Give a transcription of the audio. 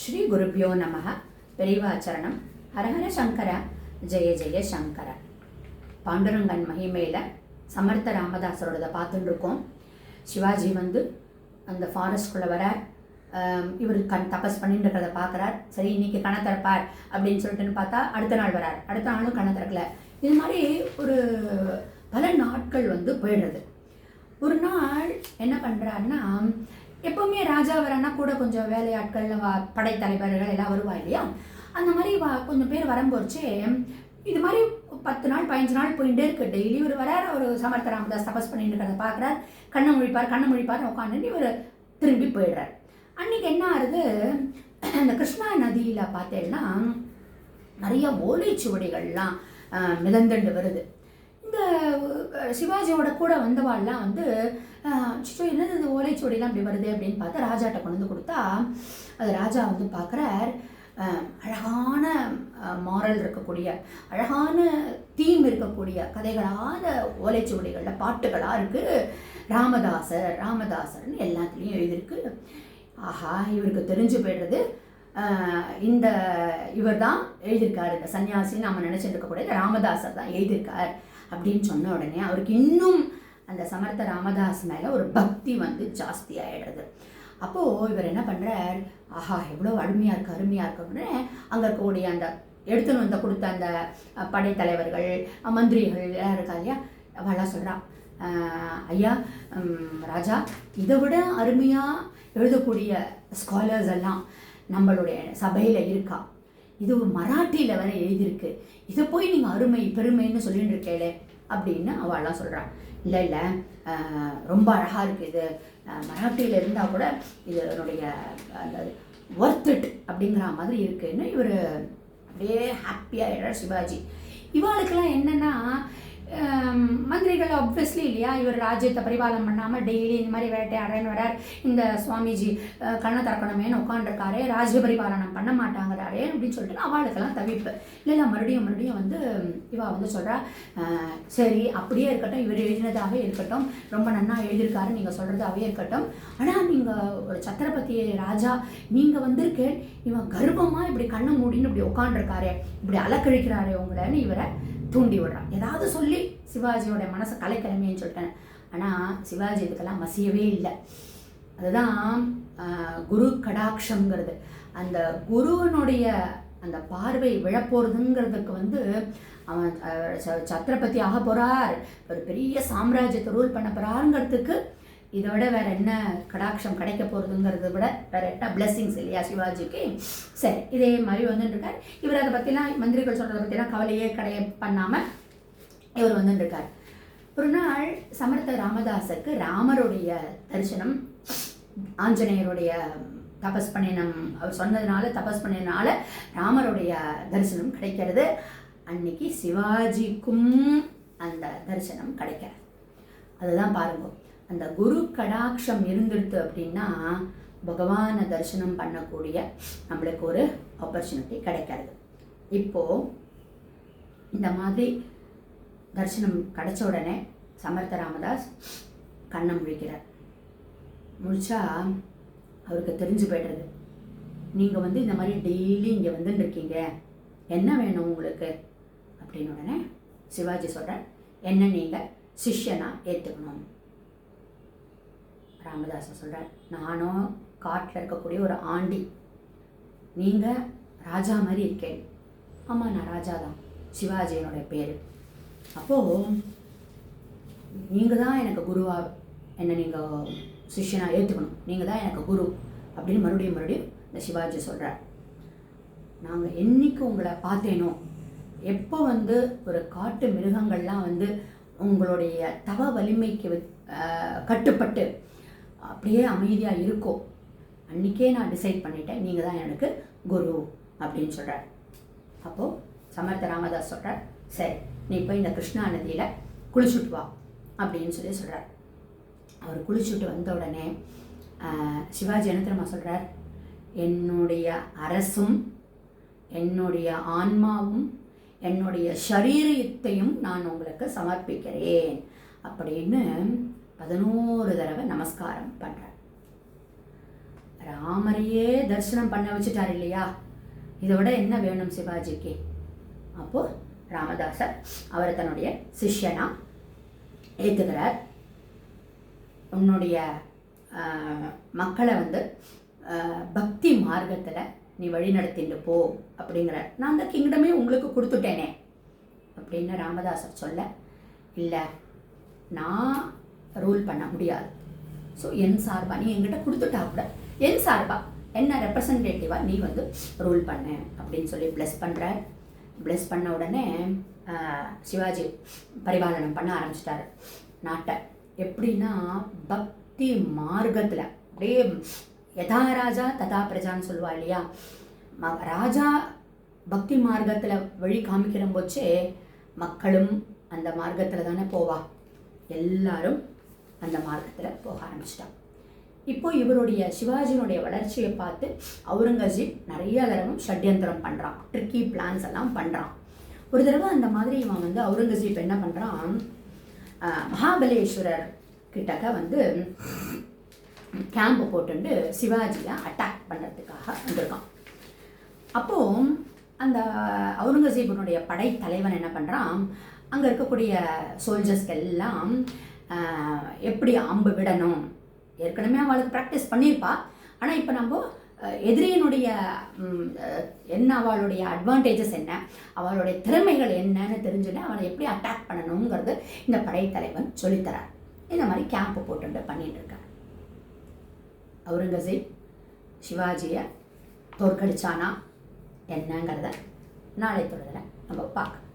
ஸ்ரீ குருபியோ நமக பெரிவாச்சரணம் ஹரஹர சங்கர. ஜெய ஜெய சங்கர. பாண்டுரங்கன் மகிமையில் சமர்த்த ராமதாசரோடதை பார்த்துட்டு இருக்கோம் சிவாஜி வந்து அந்த ஃபாரஸ்ட்குள்ளே வர இவர் கண் தபஸ் பண்ணிட்டு இருக்கிறத பார்க்குறார். சரி இன்னைக்கு கணை திறப்பார் அப்படின்னு சொல்லிட்டுன்னு பார்த்தா அடுத்த நாள் வரார். அடுத்த நாளும் கணை திறக்கல. இது மாதிரி ஒரு பல நாட்கள் வந்து போயிடுறது. ஒரு நாள் என்ன பண்ணுறாருன்னா எப்போவுமே ராஜா வரனா கூட கொஞ்சம் வேலையாட்கள் படைத்தலைவர்கள் எல்லாம் வருவா இல்லையா? அந்த மாதிரி வா கொஞ்சம் பேர் வரும்போச்சு இது மாதிரி பத்து நாள் பதினஞ்சு நாள் போயிட்டே இருக்கு. டெய்லி ஒரு வரார் ஒரு சமர்த்த ராமதாஸ் தபஸ் பண்ணிட்டு இருக்கிறத பார்க்குறார் கண்ணை முழிப்பார் கண்ணை முழிப்பார் உட்காந்துட்டு இவர் திரும்பி போயிடுறார். அன்னைக்கு என்ன ஆகுது? அந்த கிருஷ்ணா நதியில் பார்த்தேன்னா நிறைய ஓலைச்சுவடிகள்லாம் மிதந்துண்டு வருது. இந்த சிவாஜியோட கூட வந்தவாள்லாம் வந்து சிச்சோ என்னது இந்த ஓலைச்சுவடிலாம் இப்படி வருது அப்படின்னு பார்த்து ராஜாட்ட கொண்டு வந்து கொடுத்தா அது ராஜா வந்து பார்க்குறார். அழகான மாரல் இருக்கக்கூடிய அழகான தீம் இருக்கக்கூடிய கதைகளான ஓலைச்சுவடிகளில் பாட்டுகளாக இருக்குது ராமதாசர் ராமதாசர்னு எல்லாத்துலேயும் எழுதியிருக்கு. ஆஹா இவருக்கு தெரிஞ்சு போயிடுறது. இந்த இவர் தான் எழுதியிருக்கார். இந்த சன்னியாசின்னு நம்ம நினச்சிட்டு இருக்கக்கூடிய ராமதாசர் தான் எழுதியிருக்கார். அப்படின்னு சொன்ன உடனே அவருக்கு இன்னும் அந்த சமர்த்த ராமதாஸ் மேலே ஒரு பக்தி வந்து ஜாஸ்தி ஆகிடுறது அப்போது இவர் என்ன பண்ணுறார் ஆஹா எவ்வளோ அருமையாக இருக்குது அருமையாக இருக்குன்னு அங்கே இருக்கக்கூடிய அந்த எடுத்துன்னு வந்து கொடுத்த அந்த படைத்தலைவர்கள் மந்திரிகள் எல்லாம் இருக்கா இல்லையா? அவெல்லாம் சொல்கிறா ஐயா ராஜா இதை விட அருமையாக எழுதக்கூடிய ஸ்காலர்ஸ் எல்லாம் நம்மளுடைய சபையில் இருக்கா? இது ஒரு மராட்டியில் வர எழுதியிருக்கு. இதை போய் நீங்கள் அருமை பெருமைன்னு சொல்லிட்டு இருக்கேளே அப்படின்னு அவள்லாம் சொல்கிறான் இல்லை இல்லை ரொம்ப அழகாக இருக்குது இது. மராட்டியில் இருந்தால் கூட இது என்னுடைய அந்த ஒர்த் இட் அப்படிங்கிற மாதிரி இருக்குன்னு இவர் அப்படியே ஹாப்பியாக சிவாஜி. இவாளுக்கெல்லாம் என்னென்னா மந்திரிகள் ஆப்வியஸ்லி இல்லையா? இவர் ராஜ்யத்தை பரிபாலம் பண்ணாமல் டெய்லி இந்த மாதிரி வேட்டையாடுறேன்னு வரார் இந்த சுவாமிஜி கண்ண கண்ணை திறக்கணுமேனு ராஜ்ய பரிபாலனம் பண்ண மாட்டாங்கிறாரே அப்படின்னு சொல்லிட்டு அவளுக்கெல்லாம் தவிப்பு. இல்லை இல்லை மறுபடியும் மறுபடியும் வந்து இவா வந்து சொல்கிறா சரி அப்படியே இருக்கட்டும். இவர் எழுதினதாகவே இருக்கட்டும். ரொம்ப நன்னா எழுதியிருக்காரு. நீங்கள் சொல்கிறதாகவே இருக்கட்டும். ஆனால் நீங்கள் ஒரு சத்திரபதி ராஜா நீங்கள் வந்திருக்கேன். இவன் கர்வமாக இப்படி கண்ணை மூடின்னு இப்படி உட்காந்துருக்காரு இப்படி அலக்கழிக்கிறாரே உங்களைன்னு இவரை தூண்டி விடுறான் ஏதாவது சொல்லி சிவாஜியோட மனசை கலைக்கிழமைன்னு சொல்லிட்டேன். ஆனால் சிவாஜி இதுக்கெல்லாம் வசியவே இல்லை. அதுதான் குரு கடாட்சங்கிறது அந்த குருவனுடைய அந்த பார்வை விழப்போறதுங்கிறதுக்கு வந்து அவன் ச- சத்திரபதி ஆக போகிறார் ஒரு பெரிய சாம்ராஜ்யத்தை ரூல் பண்ண போகிறாருங்கிறதுக்கு இதை விட வேற என்ன கடாட்சம் கிடைக்க போகிறதுங்கிறத விட வேற என்ன பிளெஸ்ஸிங்ஸ் இல்லையா சிவாஜிக்கு? சரி இதே மாதிரி வந்துட்டுருக்கார். இவர் அதை பற்றிலாம் மந்திரிகள் சொல்கிறத பற்றிலாம் கவலையே கடைய பண்ணாமல் இவர் வந்துட்டுருக்கார். ஒரு நாள் சமர்த்த ராமதாஸுக்கு ராமருடைய தரிசனம் ஆஞ்சநேயருடைய தபஸ் பண்ணினம் அவர் சொன்னதுனால தபஸ் பண்ணினால ராமருடைய தரிசனம் கிடைக்கிறது. அன்னைக்கு சிவாஜிக்கும் அந்த தரிசனம் கிடைக்கிறது அதுதான் பாருங்க. அந்த குரு கடாட்சம் இருந்துடுத்து அப்படின்னா பகவானை தரிசனம் பண்ணக்கூடிய நம்மளுக்கு ஒரு ஆப்பர்ச்சுனிட்டி கிடைக்கிறது இப்போது இந்த மாதிரி தரிசனம் கிடைச்ச உடனே சமர்த்த ராமதாஸ் கண்ணை முழிக்கிறார். முழிச்சா அவருக்கு தெரிஞ்சு போய்டுறது. நீங்கள் வந்து இந்த மாதிரி டெய்லி இங்கே வந்துட்டு இருக்கீங்க. என்ன வேணும் உங்களுக்கு? அப்படின்னு உடனே சிவாஜி சொல்கிறார் என்ன நீங்கள் சிஷ்யனா ஏற்றுக்கணும் ராமதாசன் சொல்கிறார் நானும் காட்டில் இருக்கக்கூடிய ஒரு ஆண்டி. நீங்கள் ராஜா மாதிரி இருக்கேன். ஆமாம் நான் ராஜா தான். சிவாஜி பேர். அப்போது நீங்கள் தான் எனக்கு குருவா என்னை நீங்கள் சிஷ்யனாக ஏற்றுக்கணும் நீங்கள் தான் எனக்கு குரு. அப்படின்னு மறுபடியும் மறுபடியும் இந்த சிவாஜி சொல்கிறார் நாங்கள் என்னைக்கு உங்களை பார்த்தேனோ எப்போ வந்து ஒரு காட்டு மிருகங்கள்லாம் வந்து உங்களுடைய தவ வலிமைக்கு கட்டுப்பட்டு அப்படியே அமைதியாக இருக்கோ. அன்றைக்கே நான் டிசைட் பண்ணிட்டேன். நீங்கள் தான் எனக்கு குரு அப்படின்னு சொல்கிறார் அப்போது சமர்த்த ராமதாஸ் சொல்கிறார் சரி நீ போய் இந்த கிருஷ்ணா நதியில் குளிச்சுட்டு வா அப்படின்னு சொல்லி சொல்கிறார் அவர் குளிச்சுட்டு வந்த உடனே சிவாஜி என்ன தெரியுமா சொல்கிறார் என்னுடைய அரசும் என்னுடைய ஆன்மாவும் என்னுடைய சரீரத்தையும் நான் உங்களுக்கு சமர்ப்பிக்கிறேன் அப்படின்னு பதினோரு தடவை நமஸ்காரம் பண்ணுறார் ராமரையே தரிசனம் பண்ண வச்சுட்டார் இல்லையா? இதை விட என்ன வேணும் சிவாஜிக்கு? அப்போது ராமதாசர் அவரை தன்னுடைய சிஷ்யனா ஏற்றுக்கிறார் உன்னுடைய மக்களை வந்து பக்தி மார்க்கத்தில் நீ வழி நடத்திட்டு போ அப்படிங்கிற நான் அந்த கிங்டமே உங்களுக்கு கொடுத்துட்டேனே அப்படின்னு ராமதாசர் சொல்ல இல்லை நான் ரூல் பண்ண முடியாது. ஸோ என் சார்பா? நீ என்கிட்ட கொடுத்துட்டா கூட. என் சார்பா? என்ன ரெப்ரசன்டேட்டிவாக நீ வந்து ரூல் பண்ணு அப்படின்னு சொல்லி ப்ளஸ் பண்ணுற ப்ளஸ் பண்ண உடனே சிவாஜி பரிபாலனம் பண்ண ஆரம்பிச்சிட்டாரு. நாட்டை. எப்படின்னா பக்தி மார்க்கத்தில். அப்படியே யதா ராஜா ததா பிரஜான்னு சொல்லுவா இல்லையா? ராஜா பக்தி மார்க்கத்தில் வழி காமிக்கிற போச்சே மக்களும் அந்த மார்க்கத்தில் தானே போவா. எல்லாரும் அந்த மார்க்கத்தில் போக ஆரம்பிச்சிட்டான். இப்போ இவருடைய சிவாஜியினுடைய வளர்ச்சியை பார்த்து அவுரங்கசீப் நிறைய தடவை ஷட்யந்திரம் பண்ணுறான் ட்ரிக்கி பிளான்ஸ் எல்லாம் பண்ணுறான் ஒரு தடவை அந்த மாதிரி இவன் வந்து அவுரங்கசீப் என்ன பண்ணுறான் மகாபலேஸ்வரர் கிட்டக்க வந்து கேம்ப் போட்டுண்டு சிவாஜியை அட்டாக் பண்ணுறதுக்காக வந்திருக்கான். அப்போ அந்த அவுரங்கசீபனுடைய படைத்தலைவன் என்ன பண்ணுறான் அங்கே இருக்கக்கூடிய சோல்ஜர்ஸ்க்கு எல்லாம் எப்படி அம்பு விடணும்? ஏற்கனவே அவளுக்கு ப்ராக்டிஸ் பண்ணியிருப்பா ஆனால் இப்போ நம்ம எதிரியினுடைய என்ன அவளுடைய அட்வான்டேஜஸ் என்ன? அவளுடைய திறமைகள் என்னன்னு தெரிஞ்சுன்னா அவளை எப்படி அட்டாக் பண்ணணுங்கிறது இந்த படைத்தலைவன் சொல்லித்தரார். இந்த மாதிரி கேம்ப் போட்டு பண்ணிட்டு இருக்கார். அவுரங்கசீப் சிவாஜியை தோற்கடிச்சானா? என்னங்கிறத நாளை தொடரில் நம்ம பார்க்கலாம்.